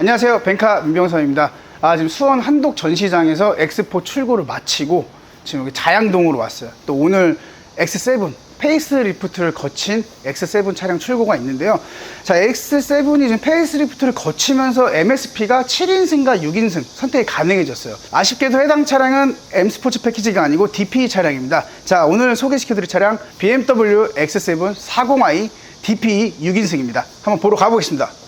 안녕하세요. 뱅카 민병선입니다. 아, 지금 수원 한독 전시장에서 엑스포 출고를 마치고 지금 여기 자양동으로 왔어요. 또 오늘 X7 페이스 리프트를 거친 X7 차량 출고가 있는데요. 자, X7이 지금 페이스 리프트를 거치면서 MSP가 7인승과 6인승 선택이 가능해졌어요. 아쉽게도 해당 차량은 M 스포츠 패키지가 아니고 DP 차량입니다. 자, 오늘 소개시켜드릴 차량 BMW X7 40i DP 6인승입니다. 한번 보러 가보겠습니다.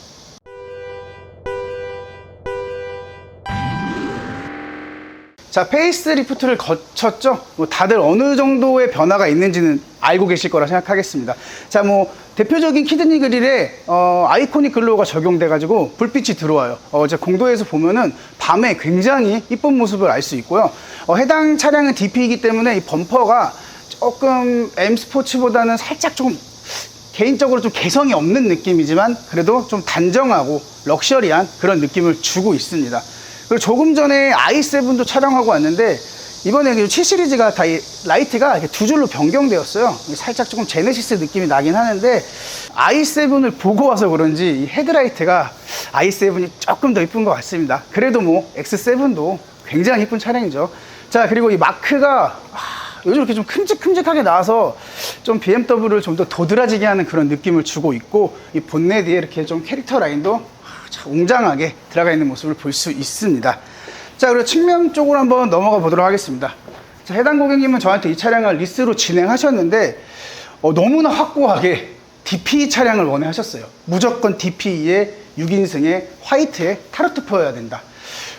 자, 페이스 리프트를 거쳤죠? 뭐 다들 어느 정도의 변화가 있는지는 알고 계실 거라 생각하겠습니다. 자, 뭐, 대표적인 키드니 그릴에, 어, 아이코닉 글로우가 적용돼가지고 불빛이 들어와요. 어, 제 공도에서 보면은 밤에 굉장히 이쁜 모습을 알 수 있고요. 어, 해당 차량은 DP이기 때문에 이 범퍼가 조금 M 스포츠보다는 살짝 좀 개인적으로 좀 개성이 없는 느낌이지만 그래도 좀 단정하고 럭셔리한 그런 느낌을 주고 있습니다. 그리고 조금 전에 i7도 촬영하고 왔는데 이번에 7 시리즈가 다이 라이트가 두 줄로 변경되었어요. 살짝 조금 제네시스 느낌이 나긴 하는데 i7을 보고 와서 그런지 이 헤드라이트가 i7이 조금 더 이쁜 것 같습니다. 그래도 뭐 X7도 굉장히 이쁜 차량이죠. 자 그리고 이 마크가 아, 요즘 이렇게 좀 큼직큼직하게 나와서 좀 BMW를 좀 더 도드라지게 하는 그런 느낌을 주고 있고 이 본넷 뒤에 이렇게 좀 캐릭터 라인도 아, 참 웅장하게 들어가 있는 모습을 볼 수 있습니다. 자, 그리고 측면 쪽으로 한번 넘어가 보도록 하겠습니다. 자, 해당 고객님은 저한테 이 차량을 리스로 진행하셨는데 어, 너무나 확고하게 DP 차량을 원해 하셨어요. 무조건 DP에 6인승의 화이트에 타르트퍼여야 된다.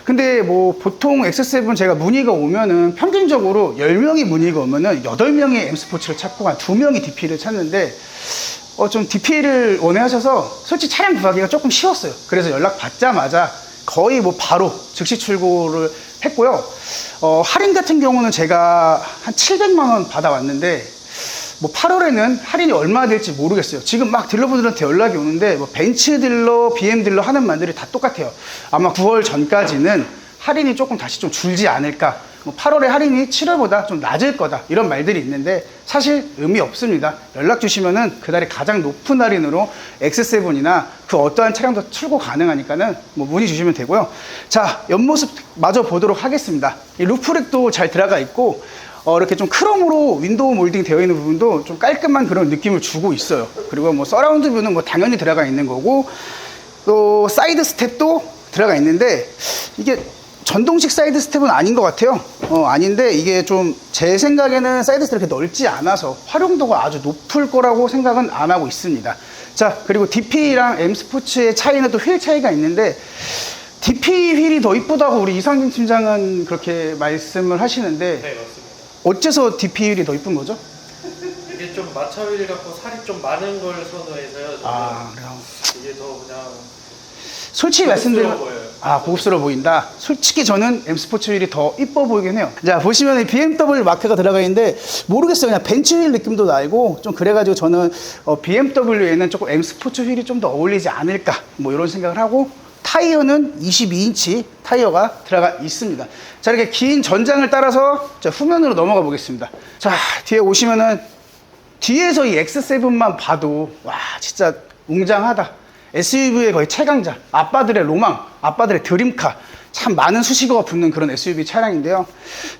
근데 뭐 보통 X7 제가 문의가 오면은 평균적으로 10명이 문의가 오면은 8명이 M 스포츠를 찾고 한 2명이 DP를 찾는데 어 좀 DP를 원해 하셔서 솔직히 차량 구하기가 조금 쉬웠어요. 그래서 연락 받자마자 거의 뭐 바로 즉시 출고를 했고요. 어 할인 같은 경우는 제가 한 700만 원 받아왔는데 뭐 8월에는 할인이 얼마 될지 모르겠어요. 지금 막 딜러분들한테 연락이 오는데 뭐 벤츠 딜러, BM 딜러 하는 말들이 다 똑같아요. 아마 9월 전까지는 할인이 조금 다시 좀 줄지 않을까. 뭐 8월에 할인이 7월보다 좀 낮을 거다. 이런 말들이 있는데 사실 의미 없습니다. 연락 주시면은 그날이 가장 높은 할인으로 X7이나 그 어떠한 차량도 출고 가능하니까는 뭐 문의 주시면 되고요. 자, 옆모습 마저 보도록 하겠습니다. 이 루프렉도 잘 들어가 있고 어, 이렇게 좀 크롬으로 윈도우 몰딩 되어 있는 부분도 좀 깔끔한 그런 느낌을 주고 있어요. 그리고 뭐 서라운드 뷰는 뭐 당연히 들어가 있는 거고 또 사이드 스텝도 들어가 있는데 이게 전동식 사이드 스텝은 아닌 것 같아요. 어, 아닌데 이게 좀 제 생각에는 사이드 스텝이 이렇게 넓지 않아서 활용도가 아주 높을 거라고 생각은 안 하고 있습니다. 자, 그리고 DP랑 M 스포츠의 차이는 또 휠 차이가 있는데 DP 휠이 더 이쁘다고 우리 이상진 팀장은 그렇게 말씀을 하시는데 네 맞습니다. 어째서 DP 휠이 더 이쁜 거죠? 이게 좀 마차휠 갖고 살이 좀 많은 걸 선호해서요. 저는 아, 그래요. 이게 더 그냥 솔직히 말씀드리면. 아 고급스러워 보인다. 솔직히 저는 M 스포츠 휠이 더 이뻐 보이긴 해요. 자 보시면 이 BMW 마크가 들어가 있는데 모르겠어요. 그냥 벤츠 휠 느낌도 나고 좀 그래가지고 저는 어, BMW에는 조금 M 스포츠 휠이 좀 더 어울리지 않을까 뭐 이런 생각을 하고 타이어는 22인치 타이어가 들어가 있습니다. 자 이렇게 긴 전장을 따라서 자, 후면으로 넘어가 보겠습니다. 자 뒤에 오시면은 뒤에서 이 X7만 봐도 와 진짜 웅장하다. SUV의 거의 최강자, 아빠들의 로망, 아빠들의 드림카. 참 많은 수식어가 붙는 그런 SUV 차량인데요.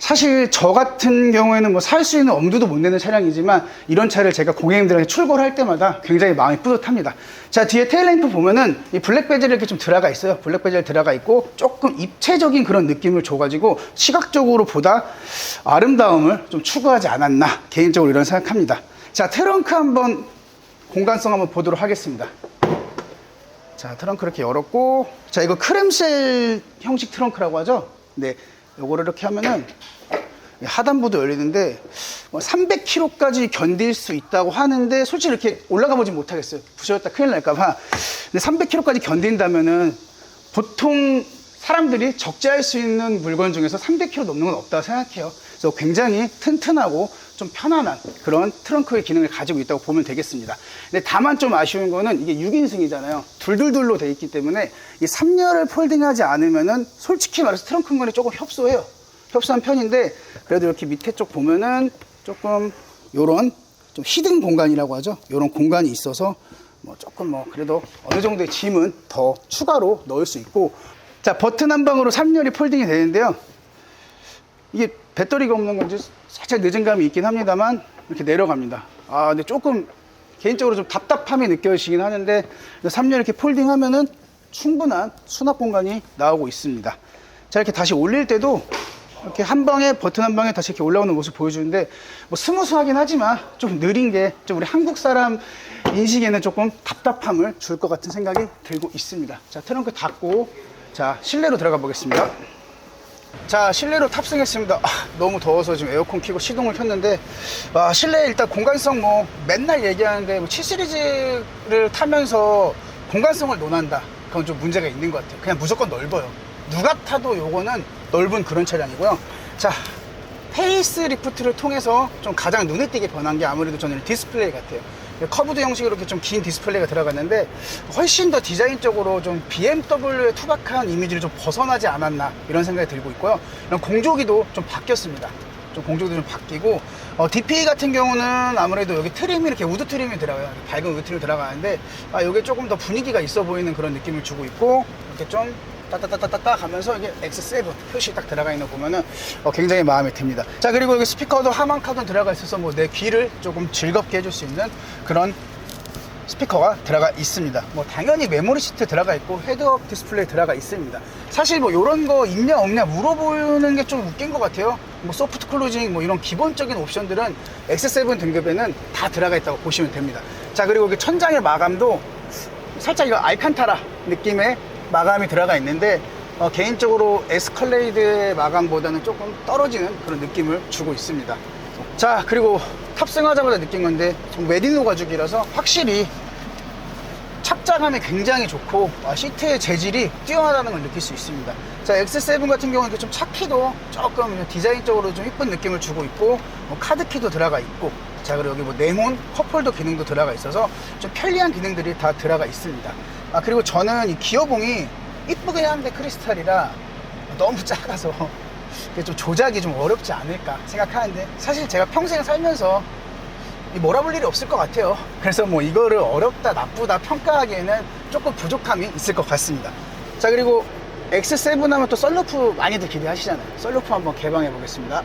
사실 저 같은 경우에는 뭐 살 수 있는 엄두도 못 내는 차량이지만 이런 차를 제가 고객님들한테 출고를 할 때마다 굉장히 마음이 뿌듯합니다. 자, 뒤에 테일램프 보면은 이 블랙 베젤 이렇게 좀 들어가 있어요. 블랙 베젤 들어가 있고 조금 입체적인 그런 느낌을 줘가지고 시각적으로 보다 아름다움을 좀 추구하지 않았나 개인적으로 이런 생각합니다. 자, 트렁크 한번 공간성 한번 보도록 하겠습니다. 자, 트렁크 이렇게 열었고, 자, 이거 크램쉘 형식 트렁크라고 하죠? 네. 요거를 이렇게 하면은 하단부도 열리는데 뭐 300kg까지 견딜 수 있다고 하는데 솔직히 이렇게 올라가 보진 못하겠어요. 부셔졌다 큰일 날까봐. 근데 300kg까지 견딘다면은 보통 사람들이 적재할 수 있는 물건 중에서 300kg 넘는 건 없다고 생각해요. 그래서 굉장히 튼튼하고 좀 편안한 그런 트렁크의 기능을 가지고 있다고 보면 되겠습니다. 근데 다만 좀 아쉬운 거는 이게 6인승이잖아요. 둘둘둘로 돼 있기 때문에 이 3열을 폴딩하지 않으면은 솔직히 말해서 트렁크 공간이 조금 협소해요. 협소한 편인데 그래도 이렇게 밑에 쪽 보면은 조금 요런 좀 히든 공간이라고 하죠. 요런 공간이 있어서 뭐 조금 뭐 그래도 어느 정도의 짐은 더 추가로 넣을 수 있고 자 버튼 한 방으로 3열이 폴딩이 되는데요 이게 배터리가 없는 건지 살짝 늦은 감이 있긴 합니다만 이렇게 내려갑니다 아 근데 조금 개인적으로 좀 답답함이 느껴지긴 하는데 3열 이렇게 폴딩 하면은 충분한 수납 공간이 나오고 있습니다 자 이렇게 다시 올릴 때도 이렇게 한 방에 버튼 한 방에 다시 이렇게 올라오는 모습 보여주는데 뭐 스무스하긴 하지만 좀 느린 게 좀 우리 한국 사람 인식에는 조금 답답함을 줄 것 같은 생각이 들고 있습니다. 자 트렁크 닫고 자 실내로 들어가 보겠습니다. 자 실내로 탑승했습니다. 아, 너무 더워서 지금 에어컨 켜고 시동을 켰는데 아, 실내 일단 공간성 뭐 맨날 얘기하는데 뭐 7시리즈를 타면서 공간성을 논한다. 그건 좀 문제가 있는 것 같아요. 그냥 무조건 넓어요. 누가 타도 요거는 넓은 그런 차량이고요. 자 페이스 리프트를 통해서 좀 가장 눈에 띄게 변한 게 아무래도 저는 디스플레이 같아요. 커브드 형식으로 이렇게 좀 긴 디스플레이가 들어갔는데 훨씬 더 디자인적으로 좀 BMW의 투박한 이미지를 좀 벗어나지 않았나 이런 생각이 들고 있고요. 공조기도 좀 바뀌었습니다. 좀 공조기도 좀 바뀌고 어, DP 같은 경우는 아무래도 여기 트림이 이렇게 우드 트림이 들어가요. 밝은 우드 트림이 들어가는데 아, 이게 조금 더 분위기가 있어 보이는 그런 느낌을 주고 있고 이렇게 좀 따따따따따 가면서 이게 X7 표시 딱 들어가 있는 거 보면은 어, 굉장히 마음에 듭니다. 자 그리고 여기 스피커도 하만 카드 들어가 있어서 뭐 내 귀를 조금 즐겁게 해줄 수 있는 그런 스피커가 들어가 있습니다. 뭐 당연히 메모리 시트 들어가 있고 헤드업 디스플레이 들어가 있습니다. 사실 뭐 이런 거 있냐 없냐 물어보는 게 좀 웃긴 것 같아요. 뭐 소프트 클로징 뭐 이런 기본적인 옵션들은 X7 등급에는 다 들어가 있다고 보시면 됩니다. 자 그리고 천장의 마감도 살짝 이거 알칸타라 느낌의 마감이 들어가 있는데 어, 개인적으로 에스컬레이드의 마감보다는 조금 떨어지는 그런 느낌을 주고 있습니다. 자 그리고 탑승하자마자 느낀 건데 좀 메디노 가죽이라서 확실히 착장감이 굉장히 좋고 아, 시트의 재질이 뛰어나다는 걸 느낄 수 있습니다. 자 X7 같은 경우는 좀 차키도 조금 디자인적으로 좀 이쁜 느낌을 주고 있고 뭐 카드키도 들어가 있고 자 그리고 여기 뭐 네몬 컵홀더 기능도 들어가 있어서 좀 편리한 기능들이 다 들어가 있습니다. 아 그리고 저는 이 기어봉이 이쁘긴 한데 크리스탈이라 너무 작아서 좀 조작이 좀 어렵지 않을까 생각하는데 사실 제가 평생 살면서 이 몰아볼 일이 없을 것 같아요. 그래서 뭐 이거를 어렵다, 나쁘다 평가하기에는 조금 부족함이 있을 것 같습니다. 자, 그리고 X7 하면 또 썰루프 많이들 기대하시잖아요. 썰루프 한번 개방해 보겠습니다.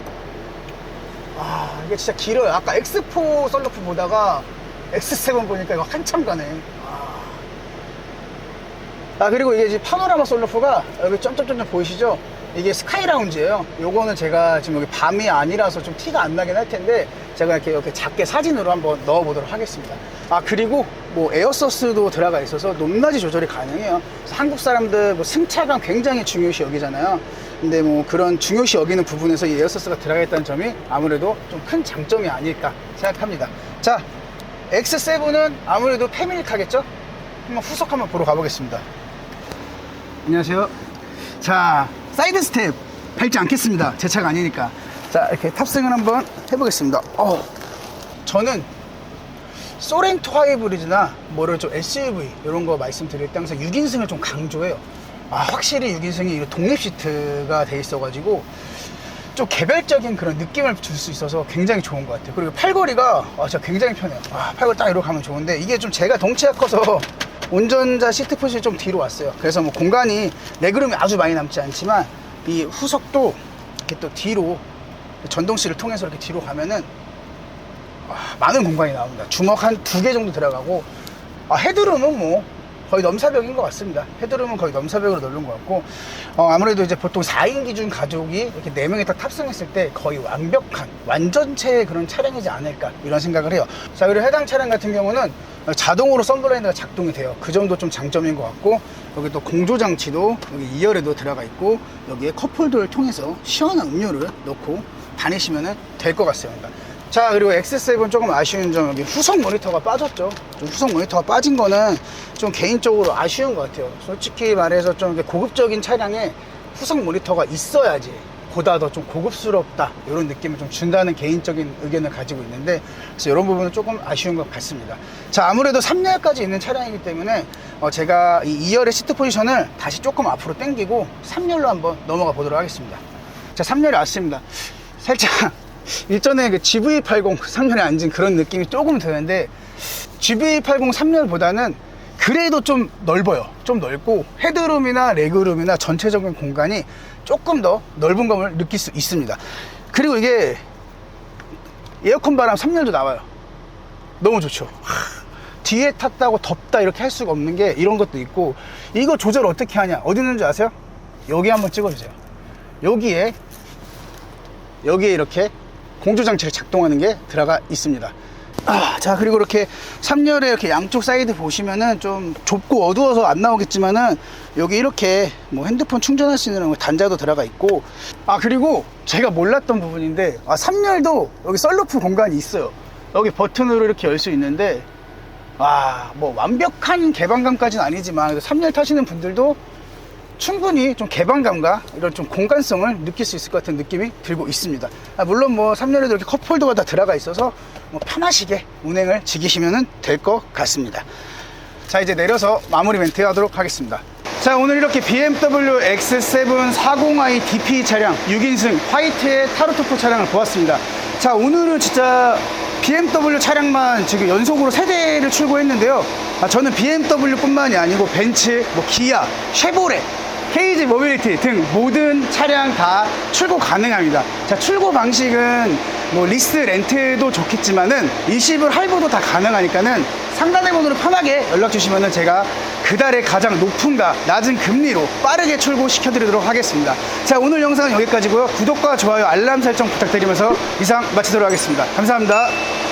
아, 이게 진짜 길어요. 아까 X4 썰루프 보다가 X7 보니까 이거 한참 가네. 아. 아, 그리고 이게 지금 파노라마 썰루프가 여기 점점점점 보이시죠? 이게 스카이 라운지예요. 요거는 제가 지금 여기 밤이 아니라서 좀 티가 안 나긴 할 텐데 제가 이렇게, 이렇게 작게 사진으로 한번 넣어 보도록 하겠습니다. 아 그리고 뭐 에어서스도 들어가 있어서 높낮이 조절이 가능해요. 한국 사람들 뭐 승차감 굉장히 중요시 여기잖아요. 근데 뭐 그런 중요시 여기는 부분에서 이 에어서스가 들어가 있다는 점이 아무래도 좀 큰 장점이 아닐까 생각합니다. 자 X7은 아무래도 패밀리카겠죠? 한번 후석 한번 보러 가보겠습니다. 안녕하세요. 자, 사이드 스텝 밟지 않겠습니다. 제 차가 아니니까. 자, 이렇게 탑승을 한번 해보겠습니다. 어, 저는 소렌토 하이브리드나 뭐를 좀 SUV 이런 거 말씀드릴 때 항상 6인승을 좀 강조해요. 아, 확실히 6인승이 독립 시트가 돼 있어가지고 좀 개별적인 그런 느낌을 줄 수 있어서 굉장히 좋은 것 같아요. 그리고 팔걸이가 아, 진짜 굉장히 편해요. 아, 팔걸이 딱 이러고 가면 좋은데 이게 좀 제가 덩치가 커서 운전자 시트 포지션이 좀 뒤로 왔어요. 그래서 뭐 공간이 레그룸이 아주 많이 남지 않지만 이 후석도 이렇게 또 뒤로 전동실을 통해서 이렇게 뒤로 가면은 와, 많은 공간이 나옵니다. 주먹 한 두 개 정도 들어가고 아, 헤드룸은 뭐 거의 넘사벽인 것 같습니다. 헤드룸은 거의 넘사벽으로 넓은 것 같고 어, 아무래도 이제 보통 4인 기준 가족이 이렇게 4명이 딱 탑승했을 때 거의 완벽한 완전체의 그런 차량이지 않을까 이런 생각을 해요. 자 그리고 해당 차량 같은 경우는 자동으로 썬블라인드가 작동이 돼요. 그 정도 좀 장점인 것 같고 여기 또 공조 장치도 여기 2열에도 들어가 있고 여기에 컵홀더를 통해서 시원한 음료를 넣고 다니시면 될 것 같습니다. 자 그리고 X7 조금 아쉬운 점 여기 후속 모니터가 빠졌죠. 좀 후속 모니터가 빠진 거는 좀 개인적으로 아쉬운 것 같아요. 솔직히 말해서 좀 고급적인 차량에 후속 모니터가 있어야지 보다 더 좀 고급스럽다 이런 느낌을 좀 준다는 개인적인 의견을 가지고 있는데 그래서 이런 부분은 조금 아쉬운 것 같습니다. 자 아무래도 3열까지 있는 차량이기 때문에 어, 제가 이 2열의 시트 포지션을 다시 조금 앞으로 당기고 3열로 한번 넘어가 보도록 하겠습니다. 자 3열이 왔습니다. 살짝 일전에 그 GV80 3년에 앉은 그런 느낌이 조금 드는데 GV80 3열보다는 그래도 좀 넓어요. 좀 넓고 헤드룸이나 레그룸이나 전체적인 공간이 조금 더 넓은 감을 느낄 수 있습니다. 그리고 이게 에어컨 바람 3열도 나와요. 너무 좋죠. 하, 뒤에 탔다고 덥다 이렇게 할 수가 없는 게 이런 것도 있고 이거 조절 어떻게 하냐 어디 있는지 아세요? 여기 한번 찍어주세요. 여기에 여기에 이렇게 공조장치를 작동하는 게 들어가 있습니다. 아, 자 그리고 이렇게 3열에 이렇게 양쪽 사이드 보시면은 좀 좁고 어두워서 안 나오겠지만은 여기 이렇게 뭐 핸드폰 충전할 수 있는 단자도 들어가 있고 아 그리고 제가 몰랐던 부분인데 아 3열도 여기 썰루프 공간이 있어요 여기 버튼으로 이렇게 열 수 있는데 아 뭐 완벽한 개방감까지는 아니지만 3열 타시는 분들도 충분히 좀 개방감과 이런 좀 공간성을 느낄 수 있을 것 같은 느낌이 들고 있습니다. 아, 물론 뭐 3열에도 이렇게 컵홀더가 다 들어가 있어서 뭐 편하시게 운행을 즐기시면 될 것 같습니다. 자, 이제 내려서 마무리 멘트 하도록 하겠습니다. 자, 오늘 이렇게 BMW X7 40i DP 차량 6인승 화이트의 타르토프 차량을 보았습니다. 자, 오늘은 진짜 BMW 차량만 지금 연속으로 세 대를 출고했는데요. 아, 저는 BMW뿐만이 아니고 벤츠, 뭐 기아, 쉐보레, 케이지 모빌리티 등 모든 차량 다 출고 가능합니다. 자, 출고 방식은 뭐 리스 렌트도 좋겠지만은 일시불 할부도 다 가능하니까는 상단의 번호로 편하게 연락 주시면은 제가 그달에 가장 높은가 낮은 금리로 빠르게 출고시켜 드리도록 하겠습니다. 자, 오늘 영상은 여기까지고요. 구독과 좋아요, 알람 설정 부탁드리면서 이상 마치도록 하겠습니다. 감사합니다.